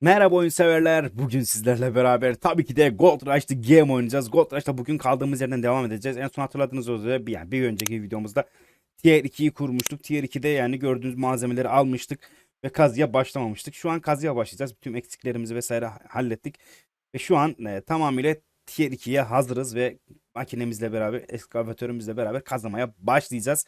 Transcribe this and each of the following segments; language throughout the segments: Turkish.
Merhaba oyun severler. Bugün sizlerle beraber tabii ki de Gold Rush The Game oynayacağız. Gold Rush'ta bugün kaldığımız yerden devam edeceğiz. En son hatırladığınız üzere bir, yani bir önceki videomuzda Tier 2'yi kurmuştuk. Tier 2'de yani gördüğünüz malzemeleri almıştık ve kazıya başlamamıştık. Şu an kazıya başlayacağız. Bütün eksiklerimizi vesaire hallettik. Ve şu an e, tamamıyla Tier 2'ye hazırız ve makinemizle beraber, ekskavatörümüzle beraber kazmaya başlayacağız.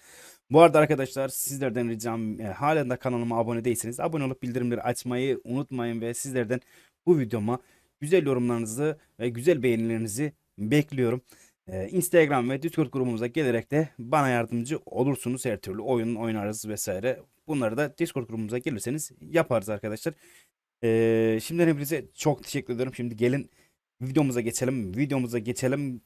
Bu arada arkadaşlar sizlerden ricam e, halen de kanalıma abone değilseniz abone olup bildirimleri açmayı unutmayın ve sizlerden bu videoma güzel yorumlarınızı ve güzel beğenilerinizi bekliyorum. E, Instagram ve Discord grubumuza gelerek de bana yardımcı olursunuz. Her türlü oyun oynarız vesaire. Bunları da Discord grubumuza gelirseniz yaparız arkadaşlar. E, şimdiden hepinize çok teşekkür ederim. Şimdi gelin videomuza geçelim. Videomuza geçelim.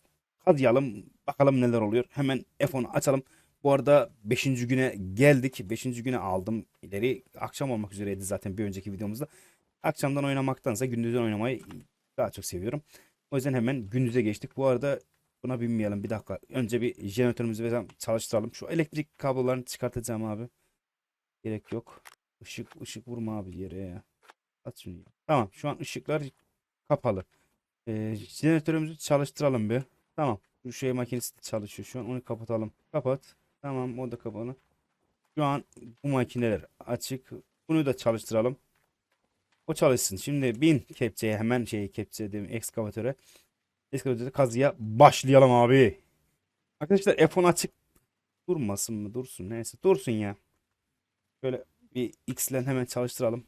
Kazıyalım. Bakalım neler oluyor. Hemen F10'u açalım. Bu arada 5. güne geldik. 5. güne aldım ileri. Akşam olmak üzereydi zaten bir önceki videomuzda. Akşamdan oynamaktansa gündüzden oynamayı daha çok seviyorum. O yüzden hemen gündüze geçtik. Bu arada buna binmeyelim bir dakika. Önce bir jeneratörümüzü çalıştıralım. Şu elektrik kablolarını çıkartacağım abi. Gerek yok. Işık ışık vurma abi yere ya. At şunu. Tamam şu an ışıklar kapalı. Ee, jeneratörümüzü çalıştıralım bir. Tamam. Şu şey makinesi de çalışıyor şu an. Onu kapatalım. Kapat. Tamam o da kapalı. Şu an bu makineler açık. Bunu da çalıştıralım. O çalışsın. Şimdi bin kepçeye hemen şey kepçe mi? Ekskavatöre. Ekskavatöre kazıya başlayalım abi. Arkadaşlar F10 açık durmasın mı? Dursun. Neyse dursun ya. Şöyle bir X ile hemen çalıştıralım.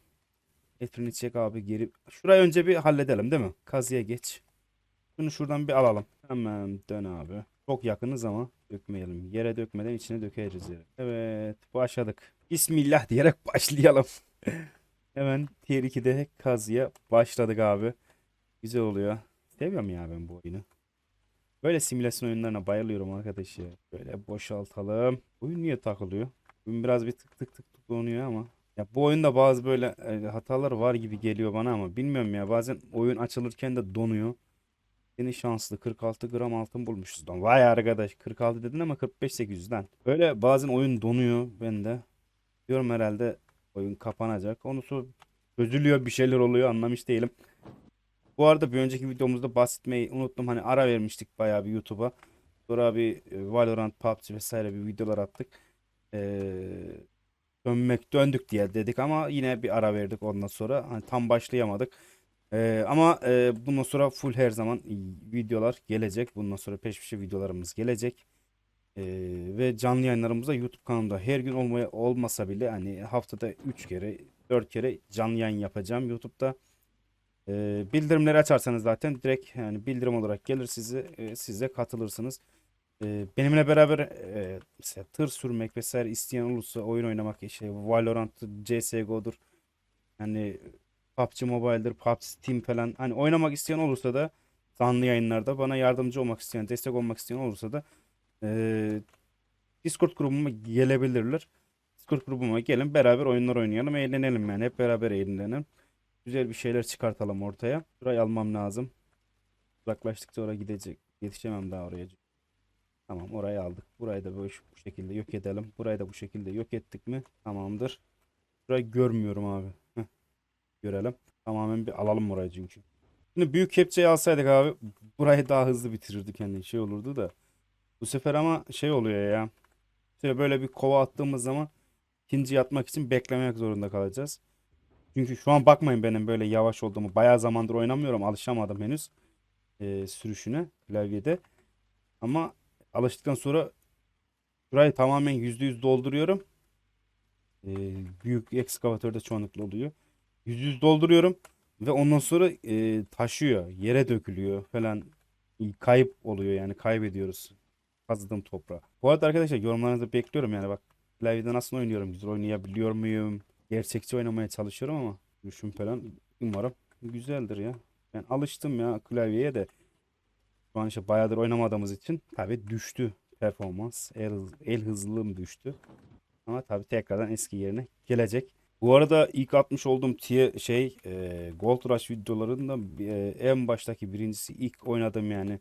F1'ini çek abi geri. Şurayı önce bir halledelim değil mi? Kazıya geç. Şunu şuradan bir alalım. Hemen dön abi. Çok yakınız ama dökmeyelim. Yere dökmeden içine dökeriz yere. Evet başladık. Bismillah diyerek başlayalım. Hemen tier 2'de kazıya başladık abi. Güzel oluyor. Seviyorum ya ben bu oyunu. Böyle simülasyon oyunlarına bayılıyorum arkadaş. Böyle boşaltalım. Oyun niye takılıyor? Oyun biraz bir tık tık tık tık donuyor ama. Ya bu oyunda bazı böyle e, hatalar var gibi geliyor bana ama bilmiyorum ya. Bazen oyun açılırken de donuyor. Seni şanslı 46 gram altın bulmuşuz lan. Vay arkadaş 46 dedin ama 45 800'den. Böyle bazen oyun donuyor ben de. Diyorum herhalde oyun kapanacak. Onu sonra çözülüyor bir şeyler oluyor anlamış değilim. Bu arada bir önceki videomuzda bahsetmeyi unuttum. Hani ara vermiştik bayağı bir YouTube'a. Sonra bir e, Valorant, PUBG vesaire bir videolar attık. Ee, dönmek döndük diye dedik ama yine bir ara verdik ondan sonra. Hani tam başlayamadık. Ee, ama e, bundan sonra full her zaman videolar gelecek. Bundan sonra peş peşe videolarımız gelecek. Ee, ve canlı yayınlarımız da YouTube kanalımda her gün olmaya olmasa bile hani haftada 3 kere 4 kere canlı yayın yapacağım YouTube'da. Ee, bildirimleri açarsanız zaten direkt yani bildirim olarak gelir size e, siz de katılırsınız. Benimle beraber e, mesela tır sürmek vesaire isteyen olursa oyun oynamak işte Valorant, CS:GO'dur. Yani PUBG Mobile'dir, PUBG Steam falan. Hani oynamak isteyen olursa da canlı yayınlarda bana yardımcı olmak isteyen, destek olmak isteyen olursa da eee, Discord grubuma gelebilirler. Discord grubuma gelin beraber oyunlar oynayalım, eğlenelim yani. Hep beraber eğlenelim. Güzel bir şeyler çıkartalım ortaya. Burayı almam lazım. Uzaklaştıkça oraya gidecek. Yetişemem daha oraya. Tamam orayı aldık. Burayı da böyle bu şekilde yok edelim. Burayı da bu şekilde yok ettik mi? Tamamdır. Burayı görmüyorum abi. Heh, görelim. Tamamen bir alalım burayı çünkü. Şimdi büyük kepçeyi alsaydık abi burayı daha hızlı bitirirdik yani şey olurdu da. Bu sefer ama şey oluyor ya. Şöyle böyle bir kova attığımız zaman ikinci yatmak için beklemek zorunda kalacağız. Çünkü şu an bakmayın benim böyle yavaş olduğumu. Bayağı zamandır oynamıyorum. Alışamadım henüz e, sürüşüne klavyede. Ama alıştıktan sonra burayı tamamen %100 dolduruyorum. E, büyük ekskavatörde çoğunlukla oluyor. %100 dolduruyorum ve ondan sonra e, taşıyor, yere dökülüyor falan. Kayıp oluyor yani kaybediyoruz kazıdığım toprağı. Bu arada arkadaşlar yorumlarınızı bekliyorum yani bak klavyede nasıl oynuyorum, güzel oynayabiliyor muyum? Gerçekçi oynamaya çalışıyorum ama düşün falan umarım güzeldir ya. Ben alıştım ya klavyeye de. Şu an işte bayağıdır oynamadığımız için tabii düştü performans. El, el hızlılığım düştü. Ama tabii tekrardan eski yerine gelecek. Bu arada ilk atmış olduğum tier şey e, Gold Rush videolarında e, en baştaki birincisi ilk oynadım yani.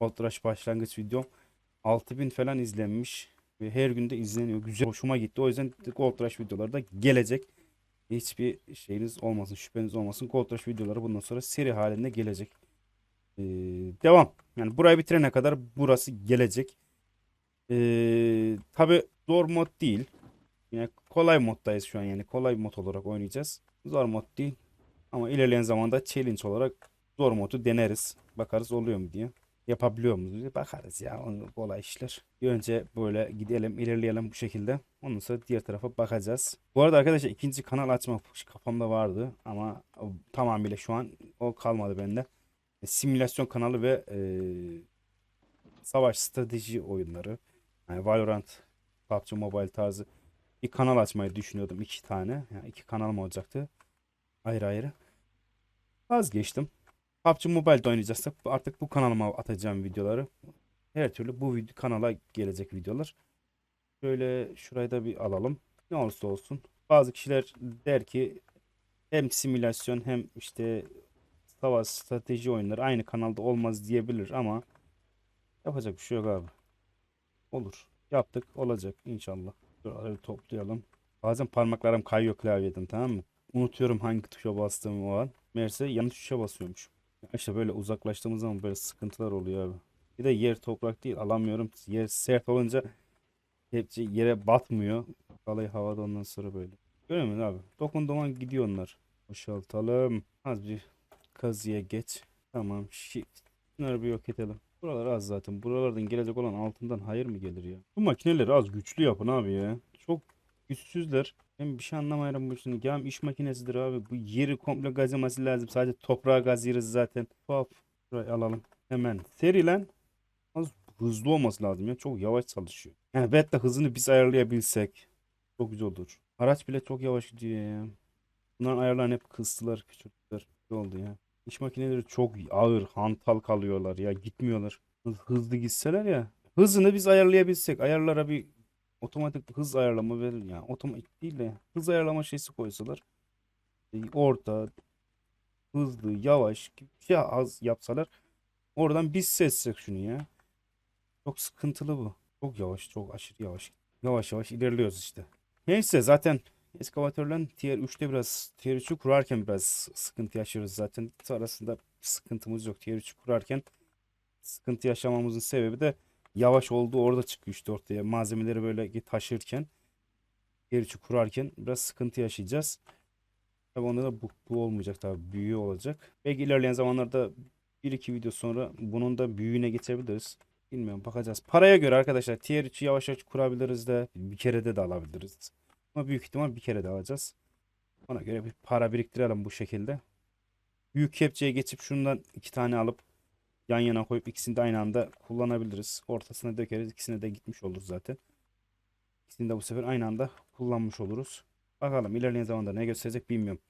Gold Rush başlangıç videom 6000 falan izlenmiş ve her gün de izleniyor. Güzel hoşuma gitti. O yüzden Gold Rush videoları da gelecek. hiçbir şeyiniz olmasın, şüpheniz olmasın. Gold Rush videoları bundan sonra seri halinde gelecek. Ee, devam. Yani burayı bitirene kadar burası gelecek. Ee, tabi zor mod değil. Yine kolay moddayız şu an yani. Kolay mod olarak oynayacağız. Zor mod değil. Ama ilerleyen zamanda challenge olarak zor modu deneriz. Bakarız oluyor mu diye. Yapabiliyor muyuz diye bakarız ya. Kolay işler. Bir önce böyle gidelim ilerleyelim bu şekilde. Ondan sonra diğer tarafa bakacağız. Bu arada arkadaşlar ikinci kanal açmak kafamda vardı. Ama tamamıyla şu an o kalmadı bende. Simülasyon kanalı ve e, savaş strateji oyunları. Yani Valorant, PUBG Mobile tarzı bir kanal açmayı düşünüyordum. iki tane. Yani iki kanalım olacaktı. Ayrı ayrı. Vazgeçtim. PUBG Mobile'de oynayacaksak artık bu kanalıma atacağım videoları. Her türlü bu video, kanala gelecek videolar. Şöyle şurayı da bir alalım. Ne olursa olsun. Bazı kişiler der ki hem simülasyon hem işte savaş strateji oyunları aynı kanalda olmaz diyebilir ama yapacak bir şey yok abi. Olur. Yaptık. Olacak inşallah. Şuraları toplayalım. Bazen parmaklarım kayıyor klavyeden tamam mı? Unutuyorum hangi tuşa bastığımı o an. Meğerse yanlış tuşa basıyormuş. İşte böyle uzaklaştığımız zaman böyle sıkıntılar oluyor abi. Bir de yer toprak değil alamıyorum. Yer sert olunca hepsi yere batmıyor. Kalayı havada ondan sonra böyle. Görüyor musun abi? Dokunduğuma gidiyor onlar. Boşaltalım. Az bir kazıya geç. Tamam. Shift. Bunları bir yok edelim. Buralar az zaten. Buralardan gelecek olan altından hayır mı gelir ya? Bu makineleri az güçlü yapın abi ya. Çok güçsüzler. Ben bir şey anlamıyorum bu işini. Ya iş makinesidir abi. Bu yeri komple gazlaması lazım. Sadece toprağa gazlıyoruz zaten. Hop. Şurayı alalım. Hemen. Seri lan. Az hızlı olması lazım ya. Çok yavaş çalışıyor. Yani evet de hızını biz ayarlayabilsek. Çok güzel olur. Araç bile çok yavaş gidiyor ya. Bunların ayarlarını hep kıstılar. Küçülttüler. Ne oldu ya? İş makineleri çok ağır, hantal kalıyorlar ya. Gitmiyorlar. Hız- Hızlı gitseler ya. Hızını biz ayarlayabilsek. Ayarlara bir otomatik hız ayarlama verir yani otomatik değil de hız ayarlama şeysi koysalar e, orta hızlı yavaş gibi şey az yapsalar oradan biz seçsek şunu ya çok sıkıntılı bu çok yavaş çok aşırı yavaş yavaş yavaş ilerliyoruz işte neyse zaten eskavatörle tier 3'te biraz tier 3'ü kurarken biraz sıkıntı yaşıyoruz zaten sonrasında sıkıntımız yok tier 3'ü kurarken sıkıntı yaşamamızın sebebi de yavaş olduğu orada çıkıyor işte ortaya. Malzemeleri böyle taşırken, geriçi kurarken biraz sıkıntı yaşayacağız. Tabii onda da bu, bu olmayacak tabii büyüğü olacak. Belki ilerleyen zamanlarda bir iki video sonra bunun da büyüğüne geçebiliriz. Bilmiyorum bakacağız. Paraya göre arkadaşlar tier 3'ü yavaş yavaş kurabiliriz de bir kerede de alabiliriz. Ama büyük ihtimal bir kere de alacağız. Ona göre bir para biriktirelim bu şekilde. Büyük kepçeye geçip şundan iki tane alıp yan yana koyup ikisini de aynı anda kullanabiliriz. Ortasına dökeriz. İkisine de gitmiş olur zaten. İkisini de bu sefer aynı anda kullanmış oluruz. Bakalım ilerleyen zamanda ne gösterecek bilmiyorum.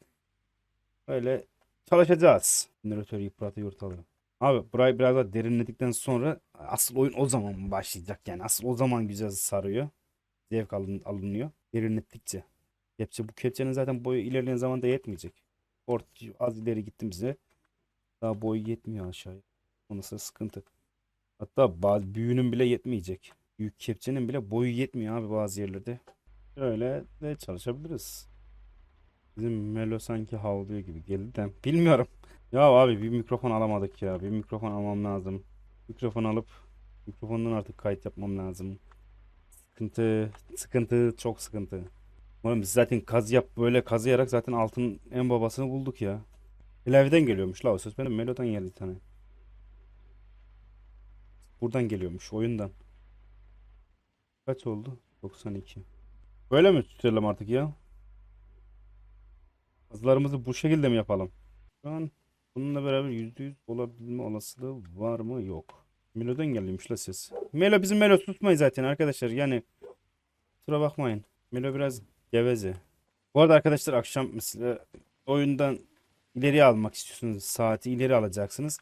Böyle çalışacağız. Jeneratör yıpratıyor ortalığı. Abi burayı biraz daha derinledikten sonra asıl oyun o zaman başlayacak yani. Asıl o zaman güzel sarıyor. Zevk alın, alınıyor. Derinlettikçe. Kepçe, bu kepçenin zaten boyu ilerleyen zamanda yetmeyecek. Ort az ileri gittim size. Daha boyu yetmiyor aşağıya. O nasıl sıkıntı. Hatta bazı büyüğünün bile yetmeyecek. Büyük kepçenin bile boyu yetmiyor abi bazı yerlerde. Öyle de çalışabiliriz. Bizim Melo sanki havlıyor gibi geldi de bilmiyorum. Ya abi bir mikrofon alamadık ya. Bir mikrofon almam lazım. Mikrofon alıp mikrofondan artık kayıt yapmam lazım. Sıkıntı, sıkıntı, çok sıkıntı. Oğlum biz zaten kazı yap böyle kazıyarak zaten altın en babasını bulduk ya. Klavyeden geliyormuş la o ses. Benim Melo'dan geldi tane. Buradan geliyormuş oyundan. Kaç oldu? 92. Böyle mi tutalım artık ya? Kazılarımızı bu şekilde mi yapalım? Şu an bununla beraber %100 olabilme olasılığı var mı? Yok. Melo'dan geliyormuş la ses. Melo bizim Melo tutmayın zaten arkadaşlar. Yani kusura bakmayın. Melo biraz geveze. Bu arada arkadaşlar akşam mesela oyundan ileri almak istiyorsunuz. Saati ileri alacaksınız.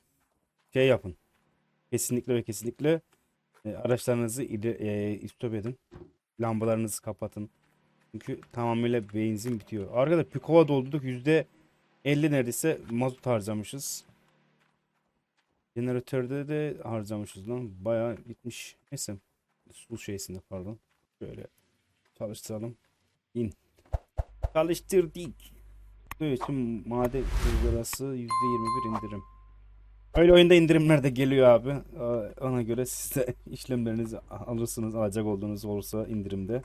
Şey yapın. Kesinlikle ve kesinlikle e, araçlarınızı ileri, e, stop edin. Lambalarınızı kapatın. Çünkü tamamıyla benzin bitiyor. Arkada Pikova doldurduk. %50 neredeyse mazot harcamışız. Jeneratörde de harcamışız lan. Bayağı gitmiş. Neyse. Su şeysinde pardon. Böyle çalıştıralım. İn. Çalıştırdık. Bu için maden ızgarası %21 indirim. Öyle oyunda indirimler de geliyor abi. Aa, Ona göre siz de işlemlerinizi alırsınız. Alacak olduğunuz olursa indirimde.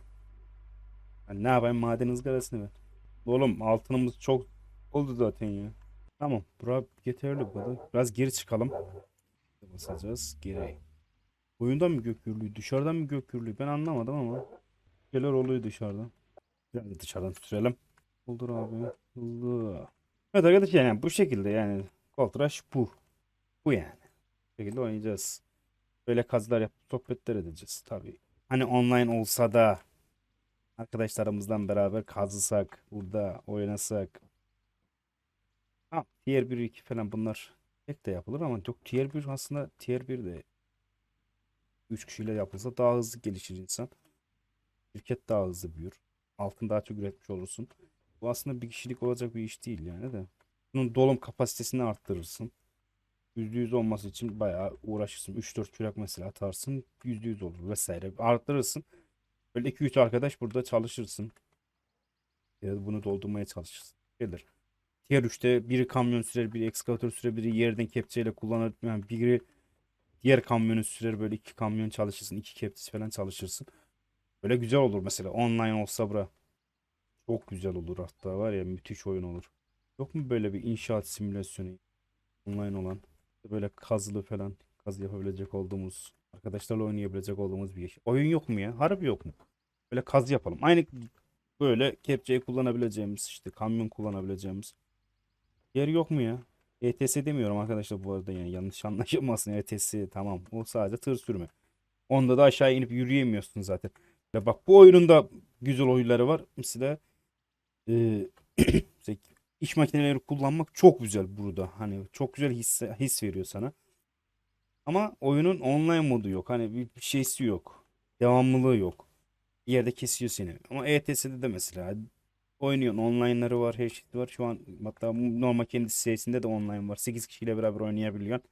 Ben ne yapayım maden ızgarasını ver. Oğlum altınımız çok oldu zaten ya. Tamam. Bura yeterli bu kadar. Biraz geri çıkalım. Basacağız. Geri. Oyundan mı gök gürlüğü? Dışarıdan mı gök gürlüğü? Ben anlamadım ama. Şeyler oluyor dışarıdan. Biraz da dışarıdan sürelim. Olur abi. Oldu. Evet arkadaşlar yani bu şekilde yani Gold Rush bu. Bu yani. Bu şekilde oynayacağız. Böyle kazılar yapıp sohbetler edeceğiz tabii. Hani online olsa da arkadaşlarımızdan beraber kazısak, burada oynasak. Tier 1 2 falan bunlar tek de yapılır ama çok tier 1 aslında tier 1 de 3 kişiyle yapılsa daha hızlı gelişir insan. Şirket daha hızlı büyür. Altın daha çok üretmiş olursun. Bu aslında bir kişilik olacak bir iş değil yani de. Bunun dolum kapasitesini arttırırsın. %100 olması için bayağı uğraşırsın. 3-4 kürek mesela atarsın. %100 olur vesaire. Arttırırsın. Böyle 2-3 arkadaş burada çalışırsın. Ya da bunu doldurmaya çalışırsın. Gelir. Diğer 3'te biri kamyon sürer, biri ekskavatör sürer, biri yerden kepçeyle kullanır. Yani biri diğer kamyonu sürer böyle iki kamyon çalışırsın. iki kepçesi falan çalışırsın. Böyle güzel olur mesela. Online olsa bura. Çok güzel olur hatta var ya müthiş oyun olur. Yok mu böyle bir inşaat simülasyonu online olan? Böyle kazılı falan kazı yapabilecek olduğumuz arkadaşlarla oynayabilecek olduğumuz bir iş. Oyun yok mu ya? Harbi yok mu? Böyle kazı yapalım. Aynı böyle kepçeyi kullanabileceğimiz işte kamyon kullanabileceğimiz yer yok mu ya? ETS demiyorum arkadaşlar bu arada yani yanlış anlaşılmasın ETS tamam o sadece tır sürme. Onda da aşağı inip yürüyemiyorsun zaten. Ya bak bu oyunun da güzel oyunları var. Mesela e, iş makineleri kullanmak çok güzel burada. Hani çok güzel his, his veriyor sana. Ama oyunun online modu yok. Hani bir, bir şeysi yok. Devamlılığı yok. Bir yerde kesiyor seni. Ama ETS'de de mesela oynuyorsun. Online'ları var, her şey var. Şu an hatta normal kendi sitesinde de online var. 8 kişiyle beraber oynayabiliyorsun.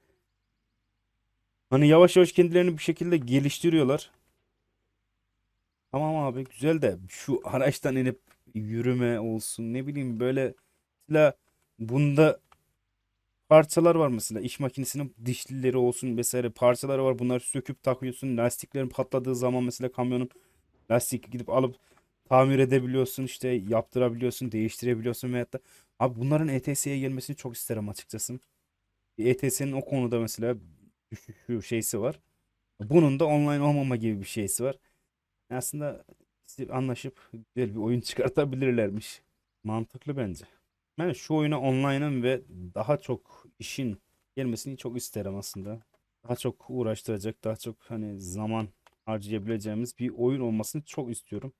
Hani yavaş yavaş kendilerini bir şekilde geliştiriyorlar. Tamam abi güzel de şu araçtan inip yürüme olsun ne bileyim böyle mesela bunda parçalar var mesela iş makinesinin dişlileri olsun vesaire parçaları var bunları söküp takıyorsun lastiklerin patladığı zaman mesela kamyonun lastik gidip alıp tamir edebiliyorsun işte yaptırabiliyorsun değiştirebiliyorsun veyahut da abi bunların ETS'ye gelmesini çok isterim açıkçası. ETS'nin o konuda mesela düşüşü şeysi var. Bunun da online olmama gibi bir şeysi var. Aslında anlaşıp güzel bir oyun çıkartabilirlermiş. Mantıklı bence. Ben şu oyuna online'ın ve daha çok işin gelmesini çok isterim aslında. Daha çok uğraştıracak, daha çok hani zaman harcayabileceğimiz bir oyun olmasını çok istiyorum.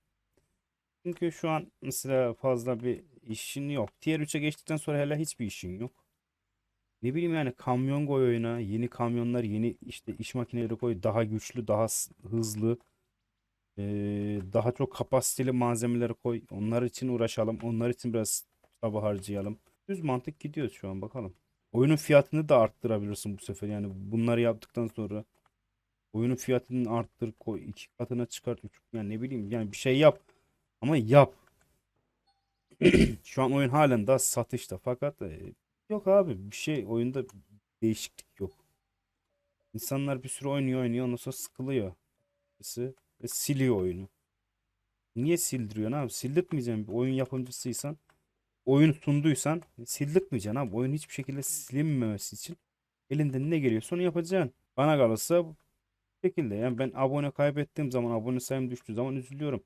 Çünkü şu an mesela fazla bir işin yok. Tier 3'e geçtikten sonra hala hiçbir işin yok. Ne bileyim yani kamyon koy oyuna, yeni kamyonlar, yeni işte iş makineleri koy, daha güçlü, daha hızlı. Ee, daha çok kapasiteli malzemeleri koy. Onlar için uğraşalım. Onlar için biraz çaba harcayalım. Düz mantık gidiyoruz şu an bakalım. Oyunun fiyatını da arttırabilirsin bu sefer. Yani bunları yaptıktan sonra oyunun fiyatını arttır koy. iki katına çıkart. Üç, yani ne bileyim yani bir şey yap. Ama yap. Şu an oyun halen daha satışta. Fakat e, yok abi bir şey oyunda değişiklik yok. İnsanlar bir süre oynuyor oynuyor ondan sonra sıkılıyor. Ve siliyor oyunu. Niye sildiriyorsun abi? Sildirtmeyeceksin. Bir oyun yapımcısıysan, oyun sunduysan sildirtmeyeceksin abi. Oyun hiçbir şekilde silinmemesi için elinden ne geliyorsa onu yapacaksın. Bana kalırsa bu şekilde. Yani ben abone kaybettiğim zaman, abone sayım düştüğü zaman üzülüyorum.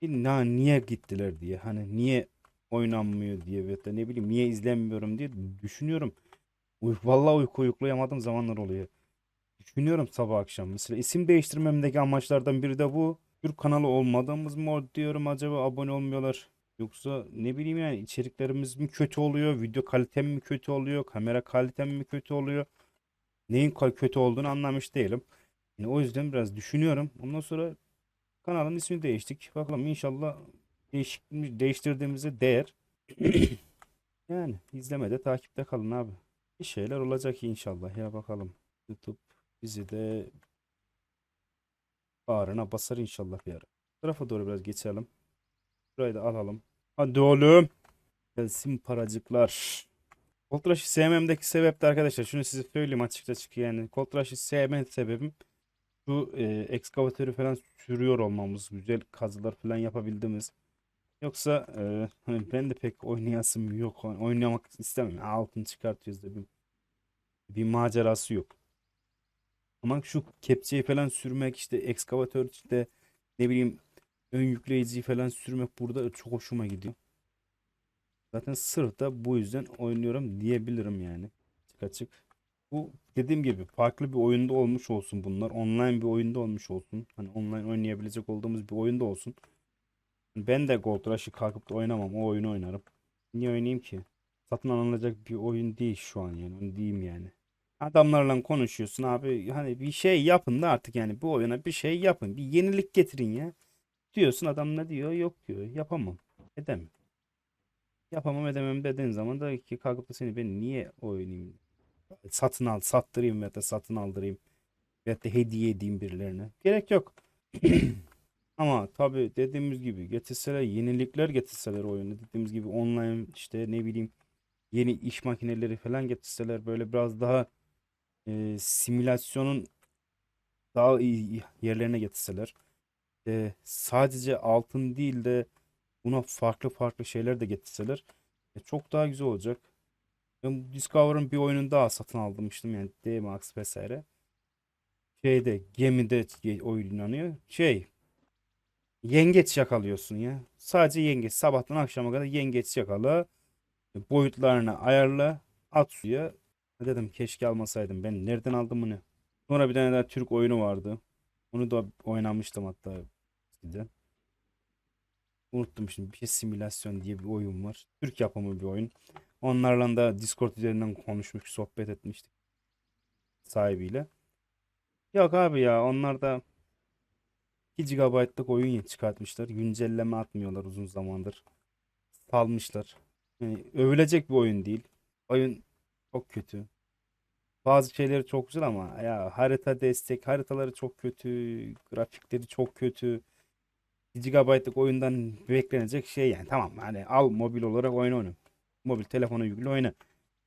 İlla niye gittiler diye. Hani niye oynanmıyor diye ve ne bileyim niye izlenmiyorum diye düşünüyorum. Uy vallahi uyku uyuklayamadığım zamanlar oluyor. Düşünüyorum sabah akşam. Mesela isim değiştirmemdeki amaçlardan biri de bu. Türk kanalı olmadığımız mı diyorum acaba abone olmuyorlar. Yoksa ne bileyim yani içeriklerimiz mi kötü oluyor? Video kalitem mi kötü oluyor? Kamera kalitem mi kötü oluyor? Neyin kötü olduğunu anlamış değilim. Yani o yüzden biraz düşünüyorum. Ondan sonra kanalın ismini değiştik. Bakalım inşallah değişik, değiştirdiğimize değer. Yani izlemede takipte kalın abi. Bir şeyler olacak inşallah ya bakalım. YouTube bizi de bağrına basar inşallah bir ara. Tarafa doğru biraz geçelim. Burayı da alalım. Hadi oğlum. Gelsin paracıklar. Cold Rush'ı sevmemdeki sebep de arkadaşlar şunu size söyleyeyim açıkça açık yani Cold Rush'ı sevme sebebim şu e, ekskavatörü falan sürüyor olmamız güzel kazılar falan yapabildiğimiz yoksa e, ben de pek oynayasım yok oynamak istemem altını çıkartıyoruz da bir, bir macerası yok ama şu kepçeyi falan sürmek işte ekskavatör işte ne bileyim ön yükleyiciyi falan sürmek burada çok hoşuma gidiyor. Zaten sırf da bu yüzden oynuyorum diyebilirim yani. Açık açık. Bu dediğim gibi farklı bir oyunda olmuş olsun bunlar. Online bir oyunda olmuş olsun. Hani online oynayabilecek olduğumuz bir oyunda olsun. Ben de Gold Rush'ı kalkıp da oynamam. O oyunu oynarım. Niye oynayayım ki? Satın alınacak bir oyun değil şu an yani. Onu diyeyim yani. Adamlarla konuşuyorsun abi. Hani bir şey yapın da artık yani bu oyuna bir şey yapın. Bir yenilik getirin ya. Diyorsun adam ne diyor? Yok diyor. Yapamam. Edemem. Yapamam edemem dediğin zaman da ki kalkıp da seni ben niye oynayayım? Satın al, sattırayım ya da satın aldırayım. Ya da hediye edeyim birilerine. Gerek yok. Ama tabii dediğimiz gibi getirseler yenilikler getirseler oyunu dediğimiz gibi online işte ne bileyim yeni iş makineleri falan getirseler böyle biraz daha e, simülasyonun daha iyi yerlerine getirseler e, sadece altın değil de buna farklı farklı şeyler de getirseler e, çok daha güzel olacak. Ben Discover'ın bir oyununu daha satın almıştım yani D-Max vesaire. Şeyde gemide ge- oynanıyor. Şey yengeç yakalıyorsun ya. Sadece yengeç. Sabahtan akşama kadar yengeç yakala. Boyutlarını ayarla. At suya. Dedim keşke almasaydım. Ben nereden aldım bunu? Sonra bir tane daha Türk oyunu vardı. Onu da oynamıştım hatta eskiden. Unuttum şimdi. Bir şey simülasyon diye bir oyun var. Türk yapımı bir oyun. Onlarla da Discord üzerinden konuşmuş, sohbet etmiştik sahibiyle. Yok abi ya onlar da 2 GB'lık oyun çıkartmışlar. Güncelleme atmıyorlar uzun zamandır. Salmışlar. Yani övülecek bir oyun değil. Oyun çok kötü. Bazı şeyleri çok güzel ama ya harita destek, haritaları çok kötü, grafikleri çok kötü. 1 GB'lık oyundan beklenecek şey yani tamam hani al mobil olarak oyun oyna. Mobil telefona yükle oyna.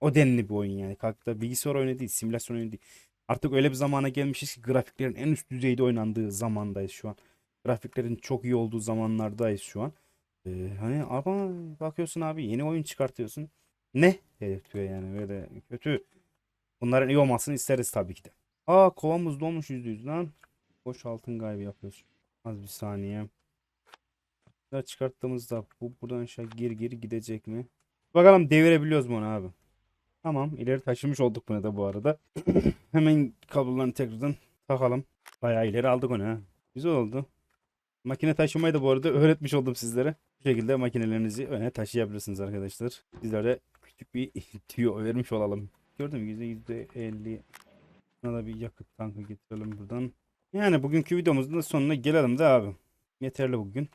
O denli bir oyun yani. Kalkıp da bilgisayar oyunu değil, simülasyon oyunu değil. Artık öyle bir zamana gelmişiz ki grafiklerin en üst düzeyde oynandığı zamandayız şu an. Grafiklerin çok iyi olduğu zamanlardayız şu an. Ee, hani ama bakıyorsun abi yeni oyun çıkartıyorsun. Ne? Dedirtiyor yani böyle kötü. Bunların iyi olmasını isteriz tabii ki de. Aa kovamız dolmuş yüzde yüz lan. Boş altın kaybı yapıyoruz. Az bir saniye. Da çıkarttığımızda bu buradan aşağı geri geri gidecek mi? Bakalım devirebiliyoruz mu onu abi? Tamam ileri taşımış olduk bunu da bu arada. Hemen kablolarını tekrardan takalım. Bayağı ileri aldık onu ha. Güzel oldu. Makine taşımayı da bu arada öğretmiş oldum sizlere. Bu şekilde makinelerinizi öne taşıyabilirsiniz arkadaşlar. Sizlere küçük bir tüyo vermiş olalım. Gördün mü? Yüzde 50. Buna da bir yakıt tankı getirelim buradan. Yani bugünkü videomuzun da sonuna gelelim de abi. Yeterli bugün.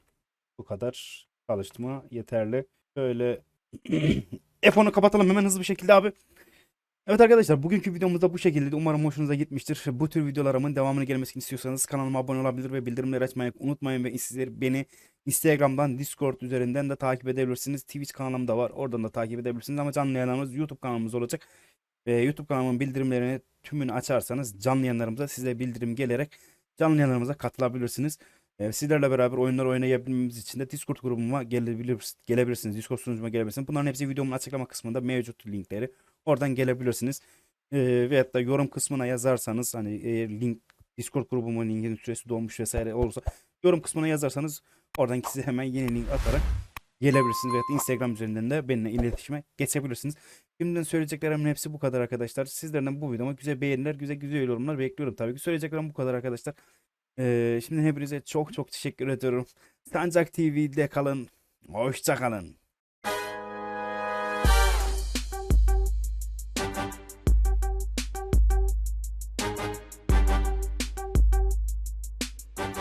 Bu kadar çalıştığıma yeterli. Şöyle F10'u kapatalım hemen hızlı bir şekilde abi. Evet arkadaşlar bugünkü videomuz da bu şekilde. Umarım hoşunuza gitmiştir. Bu tür videolarımın devamını gelmesini istiyorsanız kanalıma abone olabilir ve bildirimleri açmayı unutmayın. Ve sizler beni Instagram'dan, Discord üzerinden de takip edebilirsiniz. Twitch kanalım da var. Oradan da takip edebilirsiniz. Ama canlı yayınlarımız YouTube kanalımız olacak. Ve YouTube kanalımın bildirimlerini tümünü açarsanız canlı yayınlarımıza size bildirim gelerek canlı yayınlarımıza katılabilirsiniz. Ee, sizlerle beraber oyunlar oynayabilmemiz için de Discord grubuma gelebilir, gelebilirsiniz. Discord sunucuma gelebilirsiniz. Bunların hepsi videomun açıklama kısmında mevcut linkleri. Oradan gelebilirsiniz. Ee, veyahut da yorum kısmına yazarsanız hani eğer link Discord grubumun linkinin süresi dolmuş vesaire olursa yorum kısmına yazarsanız oradan size hemen yeni link atarak gelebilirsiniz. Veyahut da Instagram üzerinden de benimle iletişime geçebilirsiniz. Şimdiden söyleyeceklerimin hepsi bu kadar arkadaşlar. Sizlerden bu videoma güzel beğeniler, güzel güzel yorumlar bekliyorum. Tabii ki söyleyeceklerim bu kadar arkadaşlar. Ee, şimdi hepinize çok çok teşekkür ediyorum. Sancak TV'de kalın. Hoşça kalın.